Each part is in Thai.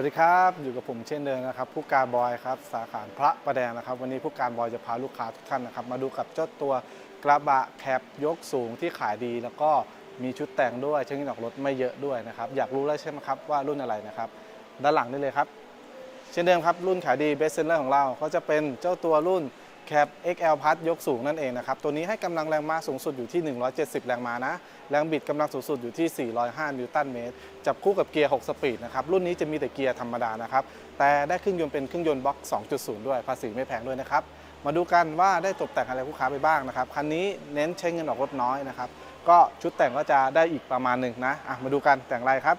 วัสดีครับ อยู่กับผมเช่นเดิมนะครับผู้การบอยครับสาขาพระประแดงนะครับ วันนี้ผู้การบอยจะพาลูกค้าทุกท่านนะครับ มาดูกับเจ้าตัวกระบะแคปยกสูงที่ขายดี แล้วก็มีชุดแต่งด้วยเชิงออกรถไม่เยอะด้วยนะครับ อยากรู้แล้วใช่ไหมครับว่ารุ่นอะไรนะครับ ด้านหลังนี่เลยครับ เช่นเดิมครับรุ่นขายดีเบสเซนเลอร์ของเราก็จะเป็นเจ้าตัวรุ่น แคป XL พัดยกสูงนั่นเองนะครับ ตัวนี้ให้กำลังแรงม้าสูงสุดอยู่ที่ 170 แรงม้านะ แรงบิดกำลังสูงสุดอยู่ที่ 405 นิวตันเมตร จับคู่กับเกียร์ 6 สปีดนะครับ รุ่นนี้จะมีแต่เกียร์ธรรมดานะครับ แต่ได้เครื่องยนต์เป็นเครื่องยนต์บล็อก 2.0 ด้วย ภาษีไม่แพงด้วยนะครับ มาดูกันว่าได้ตกแต่งอะไรลูกค้าไปบ้างนะครับ คันนี้เน้นใช้เงินออกรถน้อยนะครับ ก็ชุดแต่งก็จะได้อีกประมาณหนึ่งนะ อะ มาดูกันแต่งอะไรครับ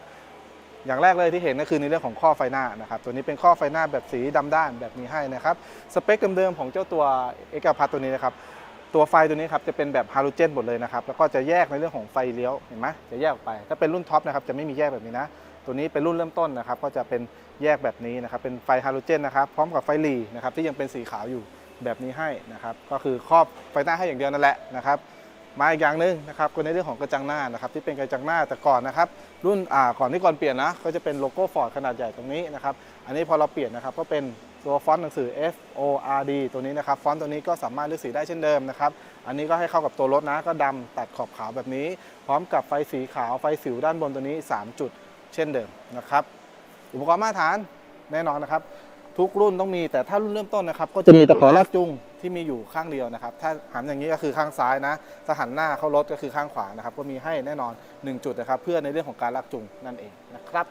อย่างแรกเลยที่เห็นก็คือในเรื่องของข้อไฟหน้านะครับตัวนี้เป็นข้อไฟหน้าแบบสีดำด้านแบบนี้ให้นะครับสเปคเดิมๆของเจ้าตัวเอกพัทตัวนี้นะครับตัวไฟตัวนี้ครับจะเป็นแบบฮาโลเจนหมดเลยนะครับแล้วก็จะแยกในเรื่องของไฟเลี้ยวเห็นไหมจะแยกออกไป ถ้าเป็นรุ่นท็อปนะครับจะไม่มีแยกแบบนี้นะตัวนี้เป็นรุ่นเริ่มต้นนะครับก็จะเป็นแยกแบบนี้นะครับเป็นไฟฮาโลเจนนะครับพร้อมกับไฟหลีนะครับที่ยังเป็นสีขาวอยู่แบบนี้ให้นะครับก็คือครอบไฟหน้าให้อย่างเดียวนั่นแหละนะครับ มาอีกอย่างหนึ่งนะครับก็ในเรื่องของกระจังหน้านะครับที่เป็นกระจังหน้าแต่ก่อนนะครับรุ่นอ่าก่อนที่ก่อนเปลี่ยนนะก็จะเป็นโลโก้ฟอร์ดขนาดใหญ่ตรงนี้นะครับอันนี้พอเราเปลี่ยนนะครับก็เป็นตัวฟอนต์หนังสือ F O R D ตัวนี้นะครับฟอนต์ตัวนี้ก็สามารถเลือกสีได้เช่นเดิมนะครับอันนี้ก็ให้เข้ากับตัวรถนะก็ดำตัดขอบขาวแบบนี้ พร้อมกับไฟสีขาวไฟสิวด้านบนตัวนี้ 3 จุด เช่นเดิมนะครับอุปกรณ์มาตรฐานแน่นอนนะครับ ทุกรุ่นต้องมีแต่ถ้ารุ่นเริ่มต้นนะครับ ก็จะมีตะขอลากจูงที่มีอยู่ข้างเดียวนะครับ ถ้าหันอย่างนี้ก็คือข้างซ้ายนะถ้าหันหน้าเข้ารถก็คือข้างขวานะครับ ก็มีให้แน่นอน 1 จุดนะครับ เพื่อในเรื่องของการลากจูงนั่นเองนะครับ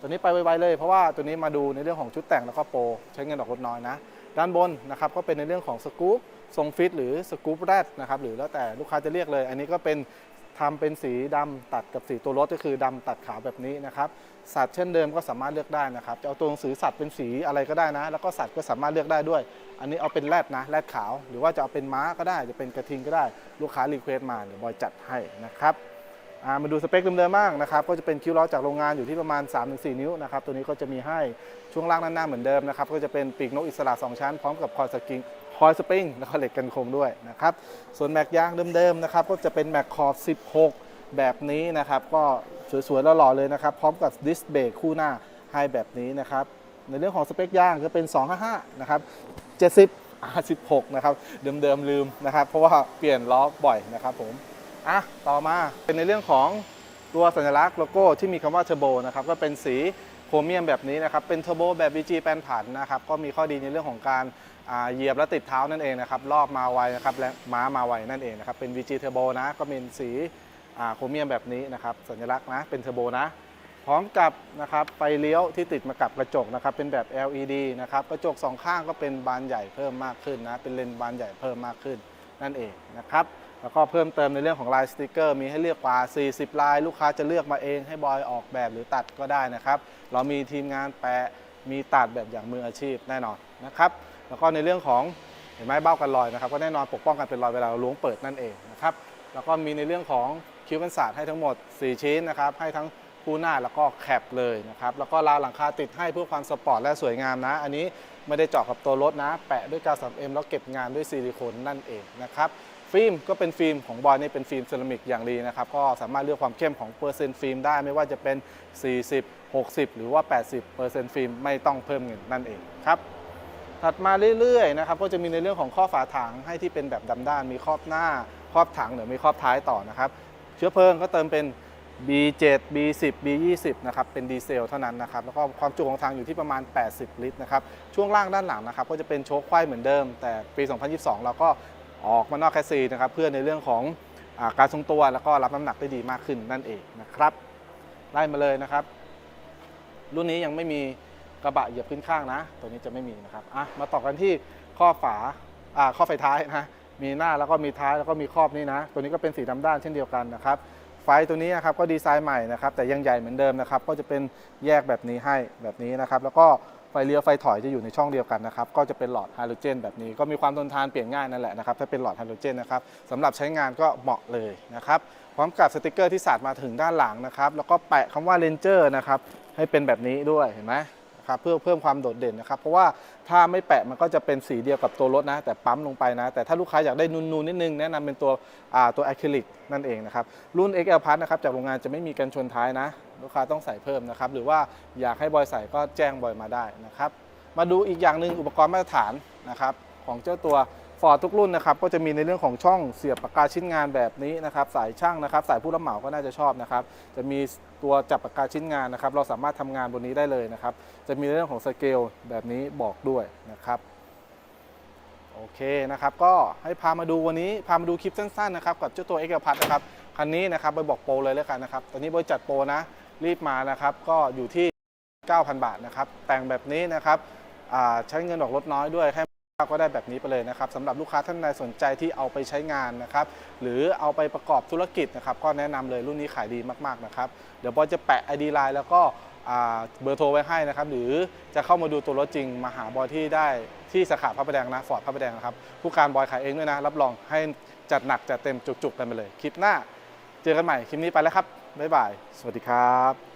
ตัวนี้ไปไวๆเลย เพราะว่าตัวนี้มาดูในเรื่องของชุดแต่งแล้วก็โปรใช้เงินออกรถน้อยนะ ด้านบนนะครับก็เป็นในเรื่องของสกู๊ปทรงฟิตหรือสกู๊ปแรดนะครับหรือแล้วแต่ลูกค้าจะเรียกเลย อันนี้ก็เป็น ทำเป็นสีดำตัดกับสีตัวรถก็คือดำตัดขาวแบบนี้นะครับ สัตว์เช่นเดิมก็สามารถเลือกได้นะครับจะเอาตัวหนังสือสัตว์เป็นสีอะไรก็ได้นะ แล้วก็สัตว์ก็สามารถเลือกได้ด้วย อันนี้เอาเป็นแรดนะแรดขาว หรือว่าจะเอาเป็นม้าก็ได้ จะเป็นกระทิงก็ได้ ลูกค้ารีเควสต์มาเดี๋ยวบอยจัดให้นะครับมาดูสเปคเดิมๆบ้างนะครับ ก็จะเป็นคิ้วล้อจากโรงงานอยู่ที่ประมาณ 3-4 นิ้วนะครับ ตัวนี้ก็จะมีให้ช่วงล่างด้านหน้าเหมือนเดิมนะครับ ก็จะเป็นปีกนกอิสระ 2 ชั้นพร้อมกับคอสกิง คอยสปริงแล้วก็เหล็กกันโคงด้วยนะครับ ส่วนแม็กยางเดิมๆนะครับก็จะเป็นแม็กคอร์ด16 แบบนี้นะครับ ก็สวยๆแล้วหล่อเลยนะครับ พร้อมกับดิสเบรกคู่หน้าให้แบบนี้นะครับ ในเรื่องของสเปคยางก็เป็น 255 นะครับ 70 R16 นะครับ เดิมๆลืมนะครับ เพราะว่าเปลี่ยนล้อบ่อยนะครับผมอะต่อมาเป็นในเรื่องของตัวสัญลักษณ์โลโก้ที่มีคำว่าเทอร์โบนะครับก็เป็นสี โครเมียมแบบนี้นะครับ เป็นเทอร์โบแบบ VG แปนผันนะครับ ก็มีข้อดีในเรื่องของการเหยียบและติดเท้านั่นเองนะครับ รอบมาไวนะครับ และม้ามาไวนั่นเองนะครับ เป็น VG เทอร์โบนะ ก็เป็นสีโครเมียมแบบนี้นะครับ สัญลักษณ์นะ เป็นเทอร์โบนะ พร้อมกับนะครับ ไฟเลี้ยวที่ติดมากับกระจกนะครับ เป็นแบบ LED นะครับ กระจกสองข้างก็เป็นบานใหญ่เพิ่มมากขึ้นนะ เป็นเลนส์บานใหญ่เพิ่มมากขึ้นนั่นเองนะครับ แล้วก็เพิ่มเติมในเรื่องของลายสติกเกอร์ มีให้เลือกกว่า 40 ลาย ลูกค้าจะเลือกมาเองให้บอยออกแบบหรือตัดก็ได้นะครับ เรามีทีมงานแปะมีตัดแบบอย่างมืออาชีพแน่นอนนะครับ แล้วก็ในเรื่องของเห็นไหมเบ้ากันรอยนะครับ ก็แน่นอนปกป้องกันเป็นรอยเวลาเราล้วงเปิดนั่นเองนะครับ แล้วก็มีในเรื่องของคิ้วกันศาสตร์ให้ทั้งหมด 4 ชิ้นนะครับ ให้ทั้งคู่หน้าแล้วก็แคปเลยนะครับ แล้วก็ราวหลังคาติดให้เพื่อความสปอร์ตและสวยงามนะ อันนี้ไม่ได้เจาะกับตัวรถนะ แปะด้วยกาว 3M แล้วเก็บงานด้วยซิลิโคนนั่นเองนะครับ ฟิล์มก็เป็นฟิล์มของบอยนี่เป็นฟิล์มเซรามิกอย่างดีนะครับก็สามารถเลือกความเข้มของเปอร์เซ็นต์ฟิล์มได้ไม่ว่าจะเป็น 40 60 หรือว่า 80เปอร์เซ็นต์ฟิล์มไม่ต้องเพิ่มเงินนั่นเองครับถัดมาเรื่อยๆนะครับก็จะมีในเรื่องของข้อฝาถังให้ที่เป็นแบบดำด้าน มีครอบหน้าครอบถังหรือมีครอบท้ายต่อนะครับเชื้อเพลิงก็เติมเป็น B7 B10 B20 นะครับเป็นดีเซลเท่านั้นนะครับแล้วก็ความจุของถังอยู่ที่ประมาณ 80 ลิตรนะครับช่วงล่างด้านหลังนะครับก็จะเป็นโชคไขว้เหมือนเดิม แต่ปี 2022 เราก็ ออกมานอกแคสซีนะครับเพื่อในเรื่องของอการทรงตัวแล้วก็รับน้ำหนักได้ดีมากขึ้นนั่นเองนะครับไล่มาเลยนะครับ รุ่นนี้ยังไม่มีกระบะเหยียบขึ้นข้างนะ ตัวนี้จะไม่มีนะครับอะมาต่อกันที่ข้อฝาอ่าข้อไฟท้ายนะมีหน้าแล้วก็มีท้ายแล้วก็มีครอบนี้นะ ตัวนี้ก็เป็นสีดำด้านเช่นเดียวกันนะครับไฟตัวนี้นะครับก็ดีไซน์ใหม่นะครับแต่ยังใหญ่เหมือนเดิมนะครับก็จะเป็นแยกแบบนี้ให้แบบนี้นะครับ แล้วก็ ฟเลี้ยวไฟถอยจะอยู่ในช่องเดียวกันนะครับก็จะเป็นหลอดไฮโดรเจน แบบนี้ก็มีความทนทานเปลี่ยนง่ายนั่นแหละนะครับถ้าเป็นหลอดไฮโดรเจนนะครับสำหรับใช้งานก็เหมาะเลยนะครับพร้อมกับสติกเกอร์ที่สาดมาถึงด้านหลังนะครับแล้วก็แปะคำว่าเลนเจอร์นะครับให้เป็นแบบนี้ด้วยเห็นไหม ครับเพื่อเพิ่มความโดดเด่นนะครับ เพราะว่าถ้าไม่แปะมันก็จะเป็นสีเดียวกับตัวรถนะ แต่ปั๊มลงไปนะ แต่ถ้าลูกค้าอยากได้นูนๆนิดนึงแนะนำเป็นตัวอ่าตัวอะคริลิกนั่นเองนะครับรุ่น XL Plus นะครับจากโรงงานจะไม่มีกันชนท้ายนะ ลูกค้าต้องใส่เพิ่มนะครับหรือว่าอยากให้บอยใส่ก็แจ้งบอยมาได้นะครับมาดูอีกอย่างหนึ่งอุปกรณ์มาตรฐานนะครับของเจ้าตัว ฟอร์ทุกรุ่นนะครับก็จะมีในเรื่องของช่องเสียบปากกาชิ้นงานแบบนี้นะครับสายช่างนะครับ สายผู้รับเหมาก็น่าจะชอบนะครับจะมีตัวจับปากกาชิ้นงานนะครับ เราสามารถทำงานบนนี้ได้เลยนะครับ จะมีในเรื่องของสเกลแบบนี้บอกด้วยนะครับโอเคนะครับก็ให้พามาดูวันนี้พามาดูคลิปสั้นๆนะครับกับเจ้าตัวเอกพัทนะครับคันนี้นะครับบอยบอกโปรเลยแล้วกันนะครับตอนนี้บอยจัดโปรนะรีบมานะครับก็อยู่ที่ 9,000 บาทนะครับแต่งแบบนี้นะครับใช้เงินออกรถน้อยด้วยให้ ก็ได้แบบนี้ไปเลยนะครับสำหรับลูกค้าท่านใดสนใจที่เอาไปใช้งานนะครับหรือเอาไปประกอบธุรกิจนะครับก็แนะนำเลยรุ่นนี้ขายดีมากๆนะครับเดี๋ยวบอยจะแปะ ID Line แล้วก็เบอร์โทรไว้ให้นะครับหรือจะเข้ามาดูตัวรถจริงมาหาบอยที่ได้ที่สาขาพระประแดงนะฟอร์ดพระประแดงนะครับผู้การบอยขายเองด้วยนะรับรองให้จัดหนักจัดเต็มจุกๆกันไปเลย คลิปหน้า เจอกันใหม่คลิปนี้ไปแล้วครับบ๊ายบาย สวัสดีครับ